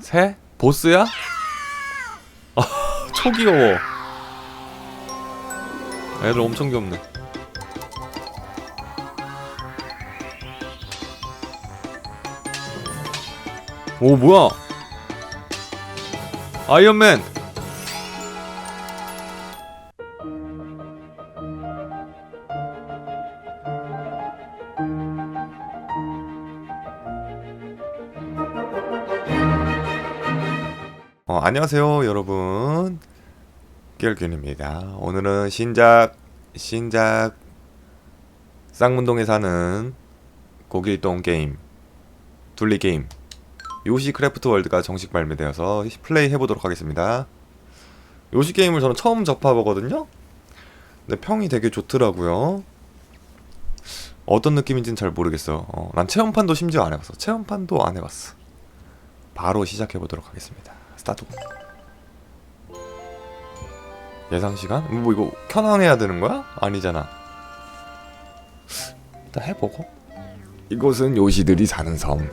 새? 보스야? 아, 초귀여워. 애들 엄청 귀엽네. 오, 뭐야? 아이언맨! 안녕하세요, 여러분. 깨알균입니다. 오늘은 신작, 신작, 쌍문동에 사는 고길동 게임, 둘리 게임, 요시 크래프트 월드가 정식 발매되어서 플레이 해보도록 하겠습니다. 요시 게임을 저는 처음 접해보거든요? 근데 평이 되게 좋더라고요. 어떤 느낌인지는 잘 모르겠어. 어, 난 체험판도 심지어 안 해봤어. 체험판도 안 해봤어. 바로 시작해보도록 하겠습니다. 스타트. 예상 시간? 뭐 이거 켜낭해야 되는 거야? 아니잖아. 일단 해보고. 이곳은 요시들이 사는 섬.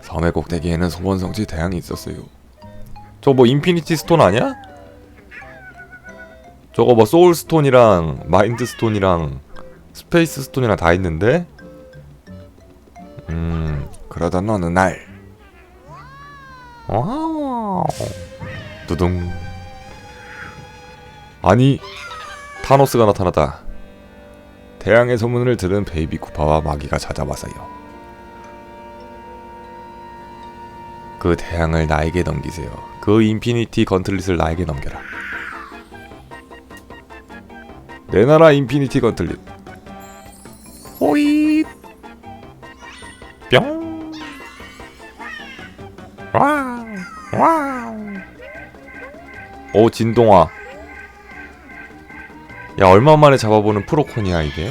섬의 꼭대기에는 소원성지 대양이 있었어요. 저거 뭐 인피니티 스톤 아니야? 저거 뭐 소울 스톤이랑 마인드 스톤이랑 스페이스 스톤이랑 다 있는데? 음, 그러던 어느 날. 아, 두둥. 아니, 타노스가 나타났다. 태양의 소문을 들은 베이비 쿠파와 마기가 찾아와서요. 그 태양을 나에게 넘기세요. 그 인피니티 건틀릿을 나에게 넘겨라. 내 나라 인피니티 건틀릿. 호잇. 뿅. 진동아. 야 얼마만에 잡아보는 프로콘이야 이게?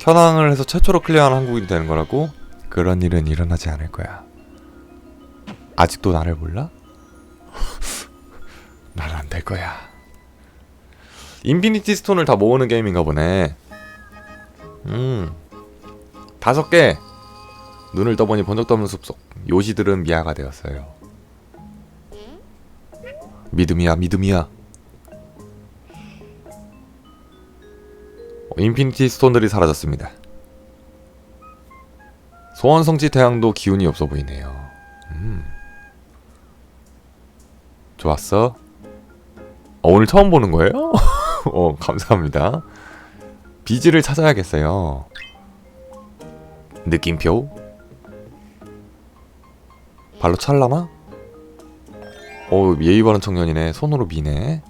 현황을 해서 최초로 클리어한 한국인이 되는 거라고? 그런 일은 일어나지 않을 거야. 아직도 나를 몰라? 난 안 될 거야. 인피니티 스톤을 다 모으는 게임인가 보네. 음. 다섯 개. 눈을 떠보니 번쩍도 없는 숲속. 요시들은 미아가 되었어요. 믿음이야, 믿음이야. 어, 인피니티 스톤들이 사라졌습니다. 소원 성지 태양도 기운이 없어 보이네요. 음. 좋았어. 어, 오늘 처음 보는 거예요? 어, 감사합니다. 비지를 찾아야겠어요. 느낌표? 발로 찰라나? 어 예의 바른 청년이네. 손으로 미네.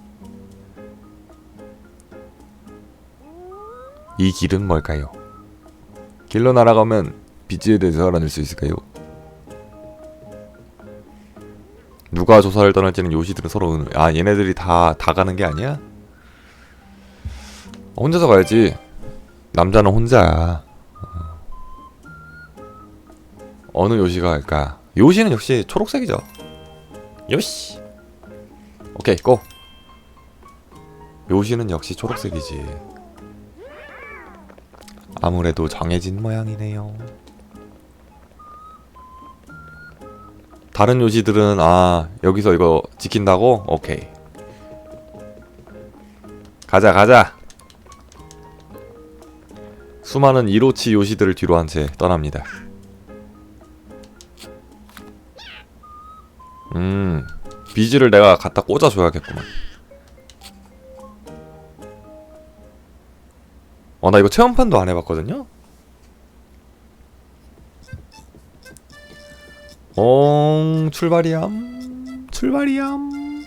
이 길은 뭘까요? 길로 날아가면 비지에 대해서 알아낼 수 있을까요? 누가 조사를 떠날지는 요시들은 서로 은... 아 얘네들이 다 다 가는 게 아니야? 어, 혼자서 가야지. 남자는 혼자야. 어. 어느 요시가 갈까? 요시는 역시 초록색이죠. 요시. 오케이 고. 요시는 역시 초록색이지. 아무래도 정해진 모양이네요. 다른 요시들은 아 여기서 이거 지킨다고? 오케이. 가자 가자. 수많은 이로치 요시들을 뒤로 한 채 떠납니다. 음, 비즈를 내가 갖다 꽂아줘야겠구만. 어, 나 이거 체험판도 안 해봤거든요? 어, 출발이얌. 출발이얌.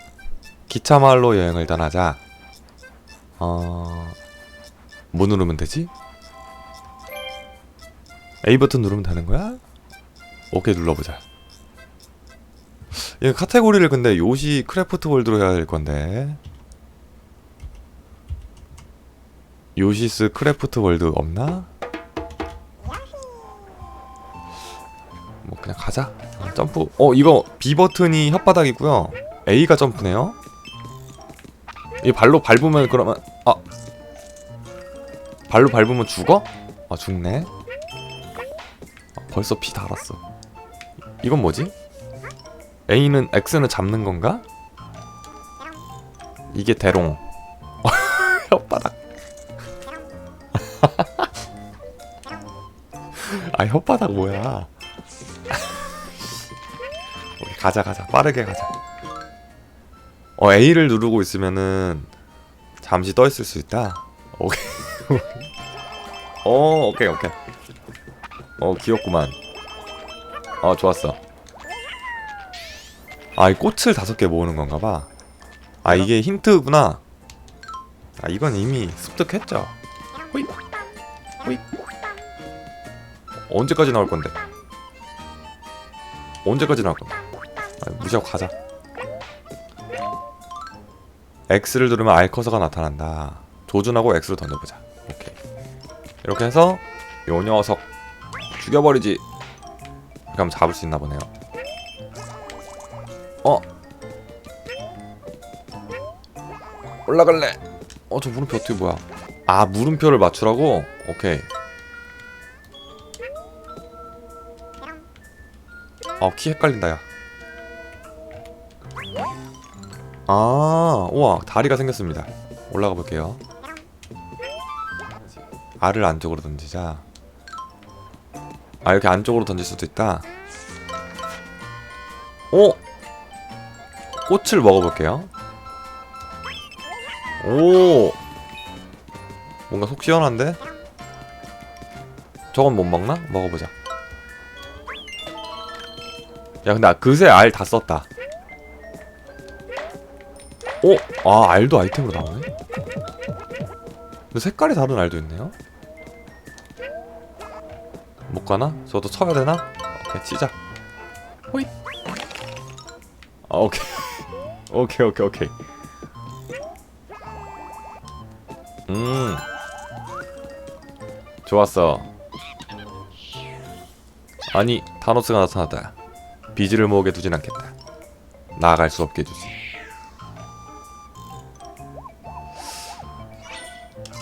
기차 마을로 여행을 떠나자. 어, 뭐 누르면 되지? A 버튼 누르면 되는 거야? 오케이 눌러보자. 이 카테고리를 근데 요시 크래프트 월드로 해야 될 건데 요시스 크래프트 월드 없나? 뭐 그냥 가자 어, 점프 어 이거 B 버튼이 혓바닥이고요 A가 점프네요 이 발로 밟으면 그러면 아 발로 밟으면 죽어? 아 죽네. 아, 벌써 피 달았어. 이건 뭐지? A는 X는 잡는 건가? 이게 대롱. 혓바닥. 아 혓바닥 뭐야? 가자 가자 빠르게 가자. 어 A를 누르고 있으면은 잠시 떠 있을 수 있다. 오케이. 어 오케이 오케이. 어 귀엽구만. 어 좋았어. 아 이 꽃을 다섯 개 모으는 건가 봐. 아 이게 힌트구나. 아 이건 이미 습득했죠. 호잇 호잇. 언제까지 나올 건데? 언제까지 나올 건데? 아, 무시하고 가자. X를 누르면 R 커서가 나타난다. 조준하고 X를 던져보자. 오케이. 이렇게 해서 요 녀석 죽여버리지. 하면 잡을 수 있나 보네요. 어? 올라갈래. 어, 저 물음표 어떻게 뭐야? 아, 물음표를 맞추라고? 오케이. 아, 키 헷갈린다, 야. 아, 우와, 다리가 생겼습니다. 올라가 볼게요. 알을 안쪽으로 던지자. 아, 이렇게 안쪽으로 던질 수도 있다. 오! 꽃을 먹어볼게요. 오! 뭔가 속 시원한데? 저건 못 먹나? 먹어보자. 야, 근데 아, 그새 알 다 썼다. 오! 아, 알도 아이템으로 나오네? 근데 색깔이 다른 알도 있네요? 못 가나? 저도 쳐야 되나? 오케이, 치자. 호잇! 아, 오케이. 오케이, 오케이, 오케이. 음. 좋았어. 아니, 타노스가 나타났다. 비지를 모으게 두진 않겠다. 나아갈 수 없게 해주지.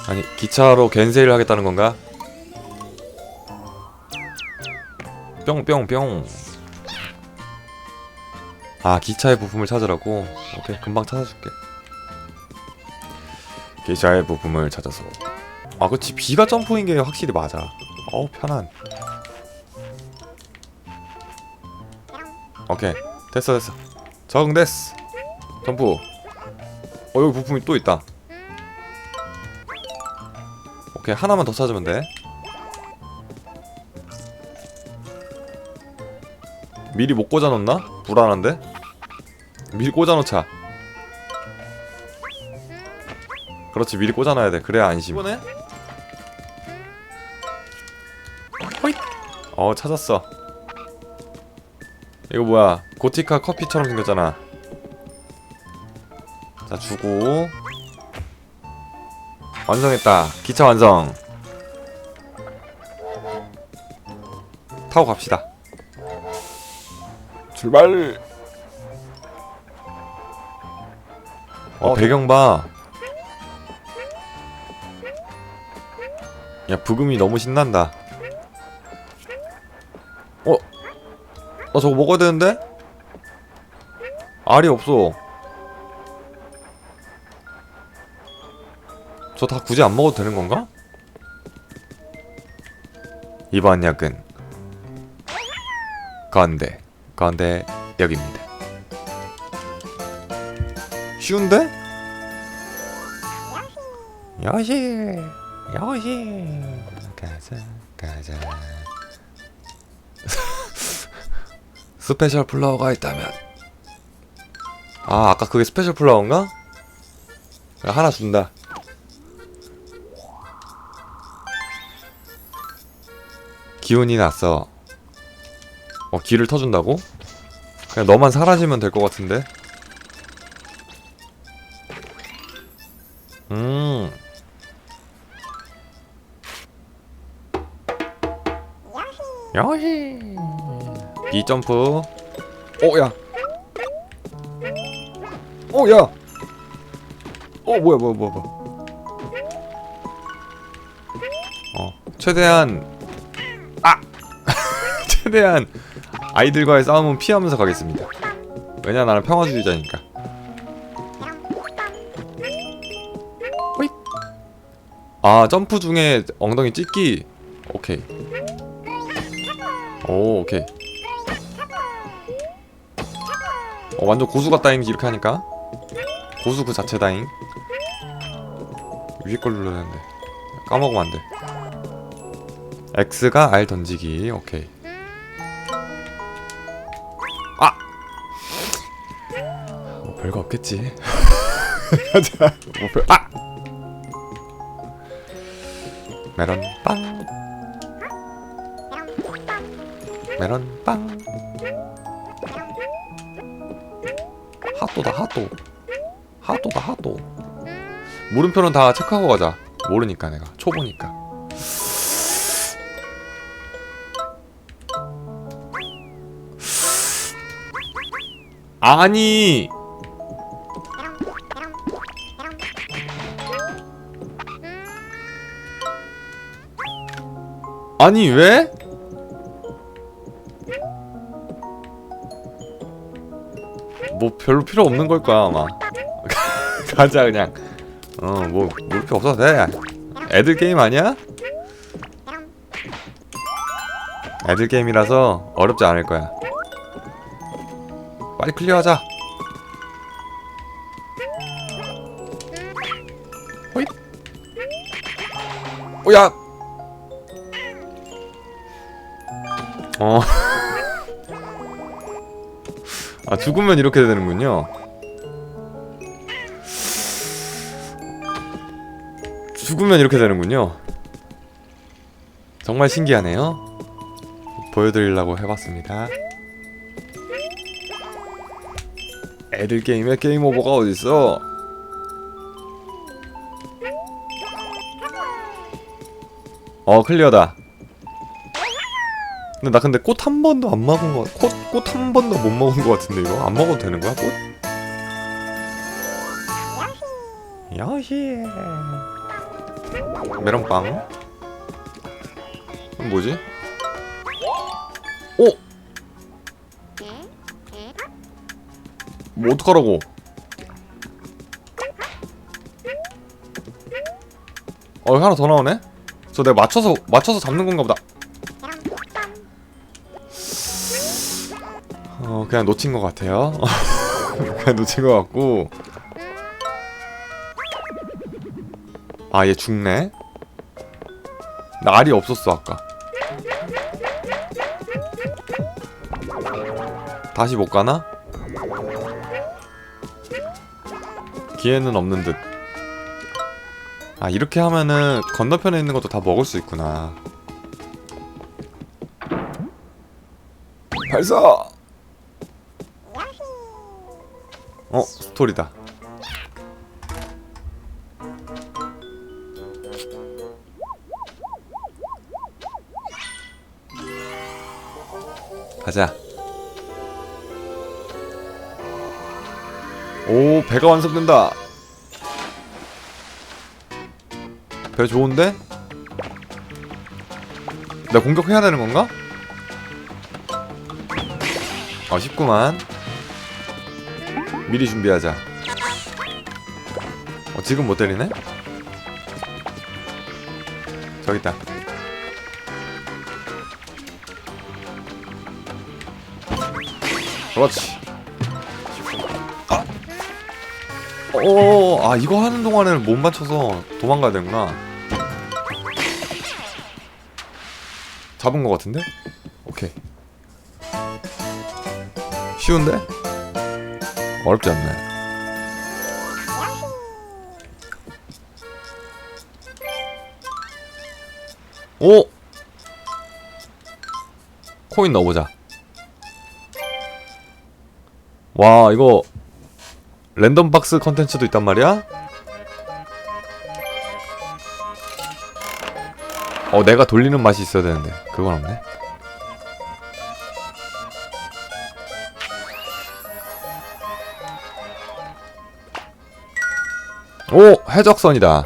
아니, 기차로 겐세이를 하겠다는 건가? 뿅뿅뿅. 아, 기차의 부품을 찾으라고? 오케이, 금방 찾아줄게. 기차의 부품을 찾아서. 아, 그치. 비가 점프인 게 확실히 맞아. 어우, 편한. 오케이. 됐어, 됐어. 적응됐어. 점프. 어, 여기 부품이 또 있다. 오케이, 하나만 더 찾으면 돼. 미리 못 꽂아놓나? 불안한데? 미리 꽂아놓자. 그렇지 미리 꽂아놔야 돼. 그래야 안심. 호잇. 어 찾았어. 이거 뭐야? 고티카 커피처럼 생겼잖아. 자 주고 완성했다. 기차 완성. 타고 갑시다. 출발. 어 배경 봐. 야 부금이 너무 신난다. 어? 나 저거 먹어야 되는데? 알이 없어. 저 다 굳이 안 먹어도 되는 건가? 이번 약은 건대 건대 여기입니다. 쉬운데? 여시 여시 가자 가자 스페셜 플라워가 있다면 아 아까 그게 스페셜 플라워인가? 야, 하나 준다 기운이 났어 어 길을 터준다고? 그냥 너만 사라지면 될 것 같은데. 음. 여시 B 점프. 오야. 오야. 어 뭐야 뭐야 뭐야 뭐야. 어 최대한. 아. 최대한 아이들과의 싸움은 피하면서 가겠습니다. 왜냐 나는 평화주의자니까. 아 점프 중에 엉덩이 찢기. 오케이. 오 오케이. 어 완전 고수 같다잉 이렇게 하니까. 고수 그 자체다잉 위에 걸 눌러야 되는데. 까먹으면 안돼. X가 R 던지기. 오케이 없겠지. 가자 뭐 별... 아! 메론 빵. 메론 빵. 핫도다 핫도. 핫도다 핫도. 물음표는 다 체크하고 가자. 모르니까 내가. 초보니까. 아니 아니 왜? 뭐 별로 필요 없는 걸 거야 아마. 가자 그냥. 어뭐 물표 없어도 돼. 애들 게임 아니야? 애들 게임이라서 어렵지 않을 거야. 빨리 클리어하자. 호잇. 오야 어. 아 죽으면 이렇게 되는군요. 죽으면 이렇게 되는군요. 정말 신기하네요. 보여드리려고 해봤습니다. 애들 게임에 게임 오버가 어딨어? 어 클리어다. 근데 나 근데 꽃 한 번도 안 먹은 거, 꽃꽃 한 번도 못 먹은 거 같은데 이거 안 먹어도 되는 거야 꽃? 야시. 메론빵. 뭐지? 오. 뭐 어떡하라고? 어 하나 더 나오네? 저 내가 맞춰서 맞춰서 잡는 건가 보다. 그냥 놓친 것 같아요. 그냥 놓친 것 같고. 아 얘 죽네. 나 알이 없었어 아까. 다시 못 가나? 기회는 없는 듯. 아 이렇게 하면은 건너편에 있는 것도 다 먹을 수 있구나. 발사! 어 스토리다. 가자. 오 배가 완성된다. 배 좋은데? 나 공격해야 되는 건가? 어 쉽구만. 미리 준비하자. 어 지금 못 때리네? 저기 있다. 그렇지. 아. 어, 아 이거 하는 동안에는 못 맞춰서 도망가야 되는구나. 잡은 것 같은데? 오케이. 쉬운데? 어렵지 않네. 오! 코인 넣어보자. 와, 이거 랜덤 박스 컨텐츠도 있단 말이야? 어, 내가 돌리는 맛이 있어야 되는데. 그건 없네. 오 해적선이다.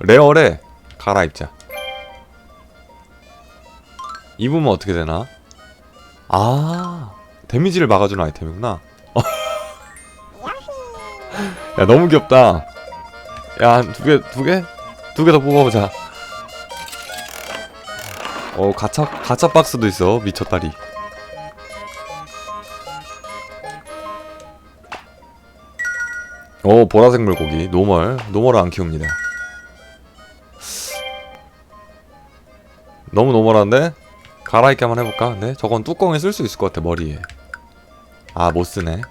레어래 갈아입자. 입으면 어떻게 되나? 아 데미지를 막아주는 아이템이구나. 야 너무 귀엽다. 야한두개 두 개? 두 개 더 뽑아보자. 어 가차 가차 박스도 있어 미쳤다리 오 보라색 물고기. 노멀. 노멀을 안 키웁니다. 너무 노멀한데? 갈아입기 한번 해볼까? 네? 저건 뚜껑에 쓸 수 있을 것 같아 머리에. 아 못쓰네.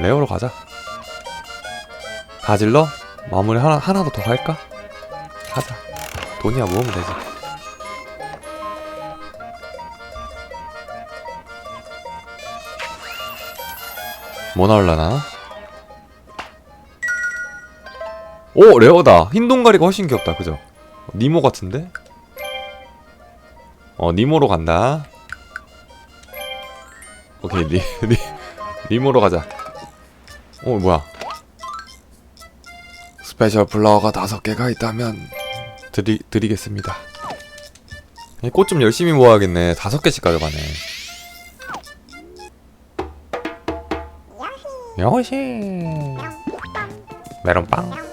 레어로 가자. 다 질러? 마무리 하나 하나 더 할까? 하자. 돈이야 모으면 되지. 뭐 나올라나? 오 레어다. 흰 동가리가 훨씬 귀엽다. 그죠? 니모 같은데? 어 니모로 간다. 오케이 니, 니 니모로 가자. 어 뭐야? 스페셜 플라워가 다섯 개가 있다면 드리 드리겠습니다. 꽃 좀 열심히 모아야겠네. 다섯 개씩 가져가네. 여시. 메론빵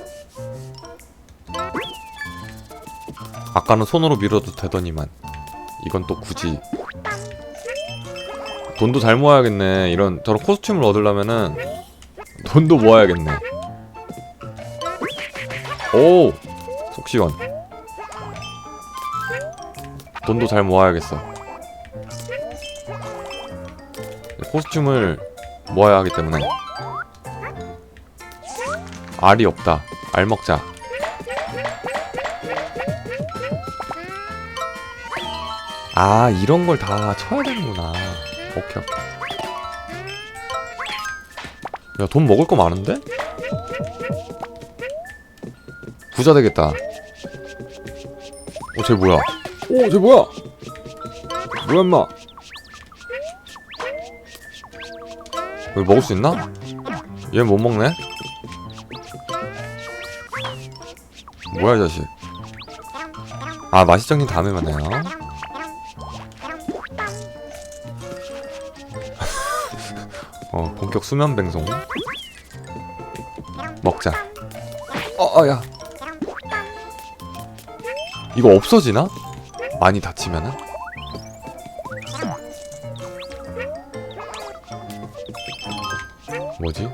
아까는 손으로 밀어도 되더니만. 이건 또 굳이. 돈도 잘 모아야겠네. 이런 저런 코스튬을 얻으려면은 돈도 모아야겠네. 오! 속시원. 돈도 잘 모아야겠어. 코스튬을 모아야 하기 때문에. 알이 없다. 알 먹자 아 이런 걸 다 쳐야 되는구나. 오케이 오케이. 야돈 먹을 거 많은데? 부자 되겠다. 어쟤 뭐야? 오쟤 뭐야? 뭐야 임마? 여기 먹을 수 있나? 얘 못 먹네? 뭐야 이 자식? 아 맛이정님 다음에 만나요 본격 수면 방송 먹자 어야 이거 없어지나? 많이 다치면은? 뭐지?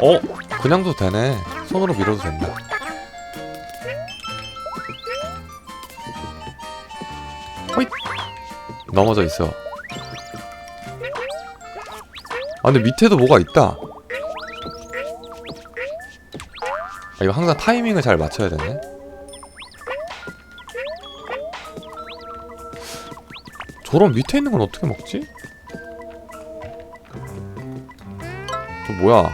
어? 그냥도 되네 손으로 밀어도 된다 호잇 넘어져 있어 아 근데 밑에도 뭐가 있다. 아, 이거 항상 타이밍을 잘 맞춰야 되네. 저런 밑에 있는 건 어떻게 먹지? 저 뭐야?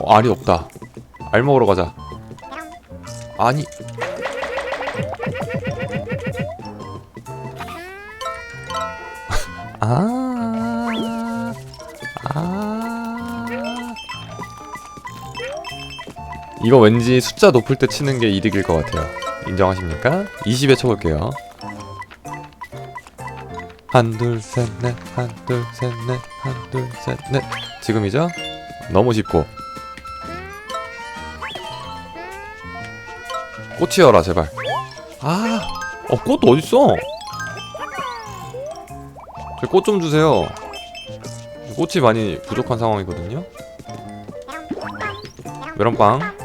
어, 알이 없다. 알 먹으러 가자. 아니 이거 왠지 숫자 높을 때 치는 게 이득일 것 같아요. 인정하십니까? 20에 쳐볼게요. 한, 둘, 셋, 넷, 한, 둘, 셋, 넷, 한, 둘, 셋, 넷. 지금이죠? 너무 쉽고. 꽃이여라, 제발. 아, 어, 꽃 어딨어? 꽃좀 주세요. 꽃이 많이 부족한 상황이거든요. 메론빵.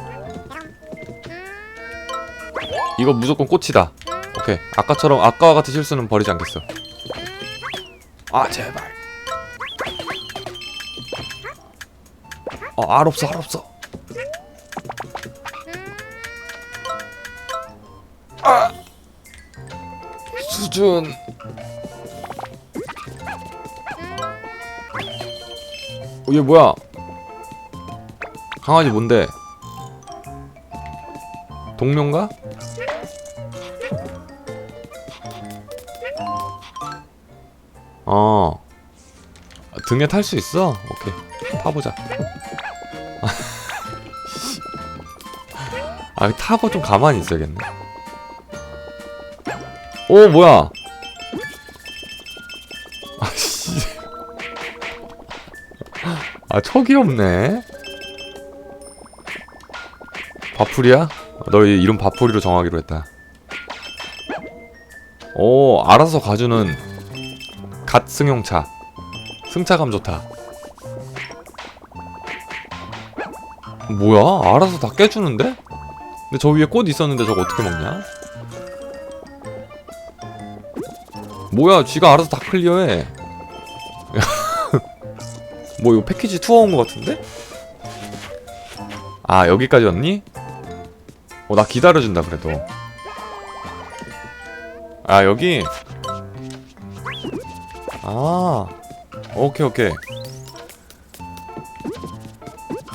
이거 무조건 꽃이다. 오케이. 아까처럼 아까와 같은 실수는 버리지 않겠어. 아 제발. 어, 알 없어, 알 없어. 아 수준. 어, 얘 뭐야? 강아지 뭔데? 동료인가? 어. 등에 탈 수 있어? 오케이. 타보자. 아 타고 좀 가만히 있어야겠네. 오 뭐야? 아씨. 아 척이 없네. 바풀이야? 너희 이름 바풀이로 정하기로 했다 오 알아서 가주는 갓 승용차 승차감 좋다 뭐야 알아서 다 깨주는데? 근데 저 위에 꽃 있었는데 저거 어떻게 먹냐? 뭐야 쥐가 알아서 다 클리어해 뭐 이거 패키지 투어 온거 같은데? 아 여기까지였니? 어 나 기다려준다 그래도 아 여기? 아 오케이 오케이.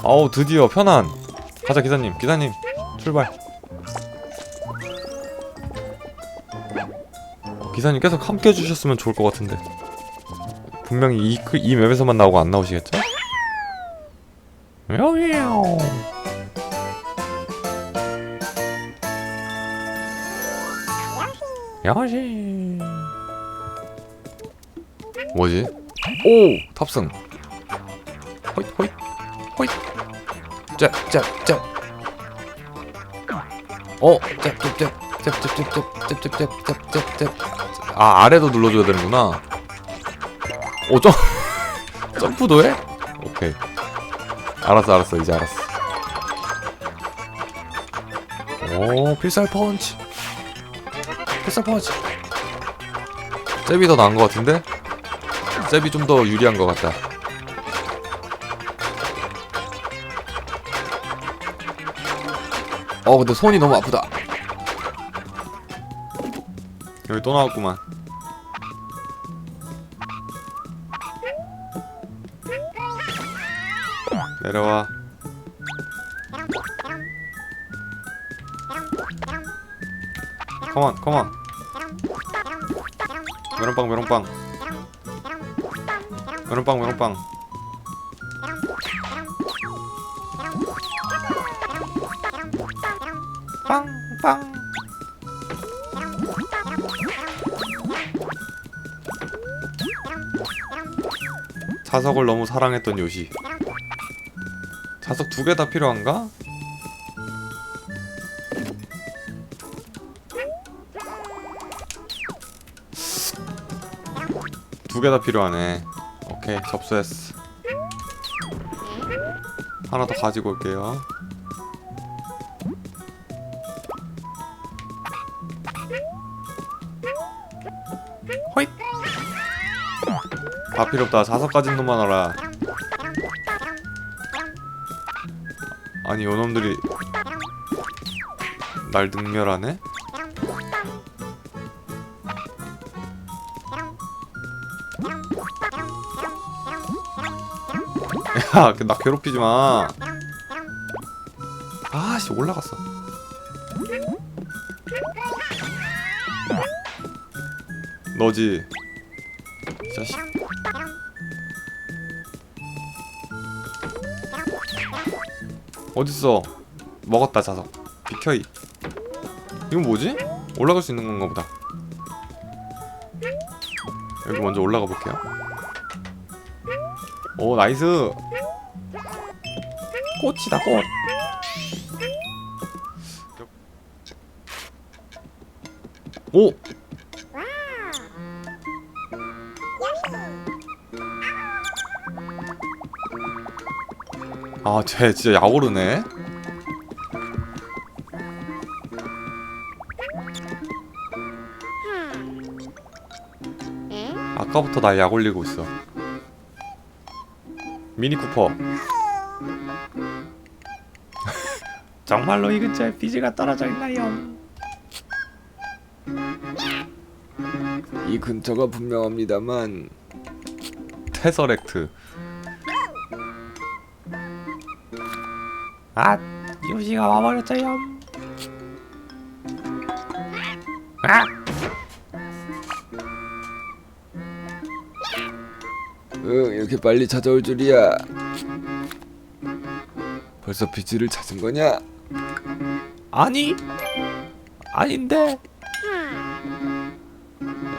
아우 드디어 편안. 가자 기사님 기사님. 출발. 기사님 계속 함께 해주셨으면 좋을 것 같은데. 분명히 이, 그- 이 맵에서만 나오고 안 나오시겠죠? 야옹 야시 뭐지? 오 탑승 호잇 호잇 호잇 짭짭짭 어 짭짭짭짭짭짭짭짭짭짭짭짭 아 아래도 눌러줘야 되는구나 오 점 점프도 해? 오케이 알았어 알았어 이제 알았어 오 필살 펀치 필살 펀치 잽이 더 나은 것 같은데? 잽이 좀더 유리한 것 같다. 어 근데 손이 너무 아프다. 여기 또 나왔구만. 내려와 컴온 컴온 메론빵 메론빵. 메론빵 메론빵. 빵빵. 자석을 너무 사랑했던 요시. 자석 두 개 다 필요한가? 두 개 다 필요하네. 오케이 접수했어. 하나 더 가지고 올게요. 호잇! 다 필요 없다. 자석 가진 놈만 알아 아니 요놈들이 날 능멸하네? 야, 나 괴롭히지 마. 아씨 올라갔어. 너지. 이 자식. 어딨어? 먹었다 자석. 비켜이. 이건 뭐지? 올라갈 수 있는 건가 보다. 여기 먼저 올라가 볼게요. 오 나이스. 꽃이다 꽃. 오. 아, 쟤 진짜 약오르네. 아까부터 나 약 올리고 있어. 미니 쿠퍼. 정말로 이 근처에 비즈가 떨어져 있나요? 이 근처가 분명합니다만 테서렉트. 아, 요시가 와버렸어요. 아! 응, 이렇게 빨리 찾아올 줄이야. 벌써 비즈를 찾은 거냐? 아니 아닌데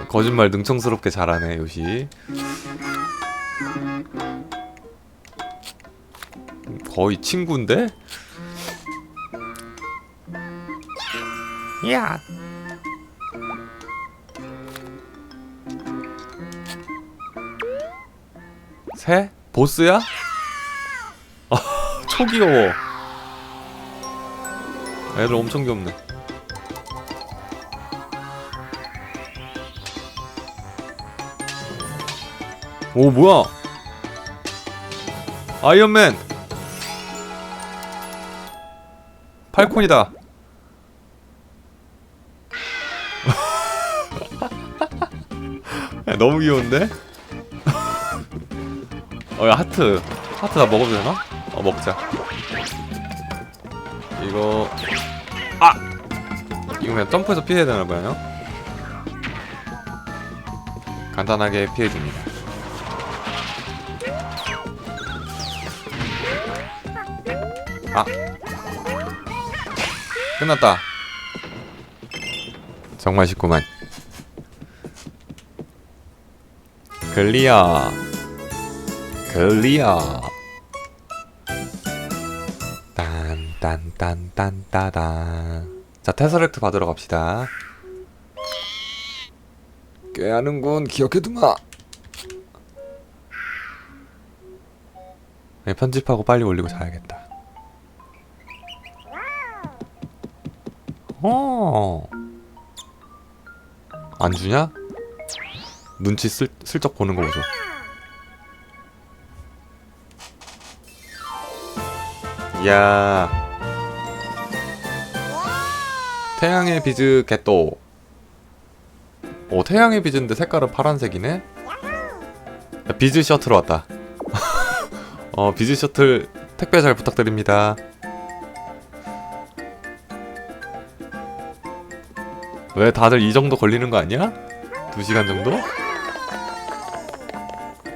거짓말 능청스럽게 잘하네 요시 거의 친구인데? 야 새? 보스야? 아, 초귀여워 애들 엄청 귀엽네 오 뭐야 아이언맨 팔콘이다 야, 너무 귀여운데? 어, 야, 하트. 하트 나 먹어도 되나? 어, 먹자. 이거. 아! 이거 그냥 점프해서 피해야 되나 봐요? 간단하게 피해 줍니다. 아! 끝났다. 정말 쉽구만. 클리어. 클리어. 딴딴딴딴따단. 자, 테서렉트 받으러 갑시다. 꽤 하는군. 기억해두마. 네, 편집하고 빨리 올리고 자야겠다. 어. 안 주냐? 눈치 슬, 슬쩍 보는 거 보소. 이야. 태양의 비즈 개또. 오, 태양의 비즈인데 색깔은 파란색이네? 야, 비즈 셔틀 왔다. 어, 비즈 셔틀 택배 잘 부탁드립니다. 왜 다들 이 정도 걸리는 거 아니야? 두 시간 정도?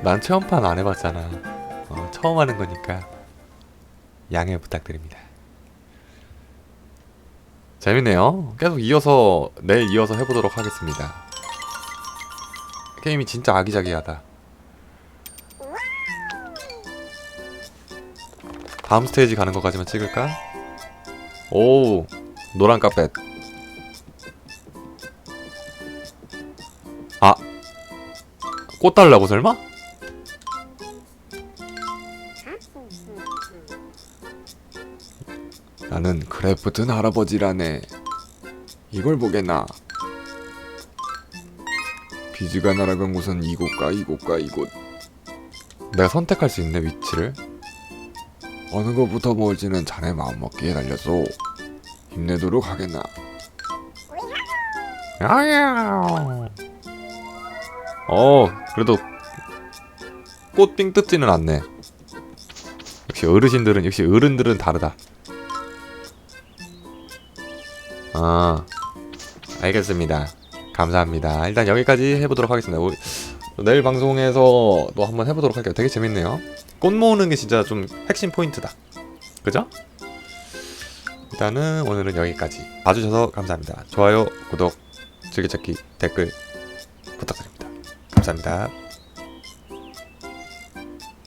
난 체험판 안 해봤잖아. 어, 처음 하는 거니까 양해 부탁드립니다. 재밌네요. 계속 이어서 내일 이어서 해보도록 하겠습니다. 게임이 진짜 아기자기하다. 다음 스테이지 가는 것까지만 찍을까? 오 노란 카펫 아! 꽃 달라고 설마? 나는 크래프튼 할아버지라네. 이걸 보겠나? 비즈가 날아간 곳은 이곳과 이곳과 이곳. 내가 선택할 수 있네 위치를 어느 것부터 먹을지는 자네 마음먹기에 달렸소. 힘내도록 하겠나? 야야 어 그래도 꽃빙 뜯지는 않네 역시 어르신들은 역시 어른들은 다르다 아 알겠습니다. 감사합니다. 일단 여기까지 해보도록 하겠습니다. 내일 방송에서 또 한번 해보도록 할게요. 되게 재밌네요. 꽃 모으는 게 진짜 좀 핵심 포인트다. 그죠? 일단은 오늘은 여기까지. 봐주셔서 감사합니다. 좋아요 구독 즐겨찾기 댓글 부탁드립니다. 감사합니다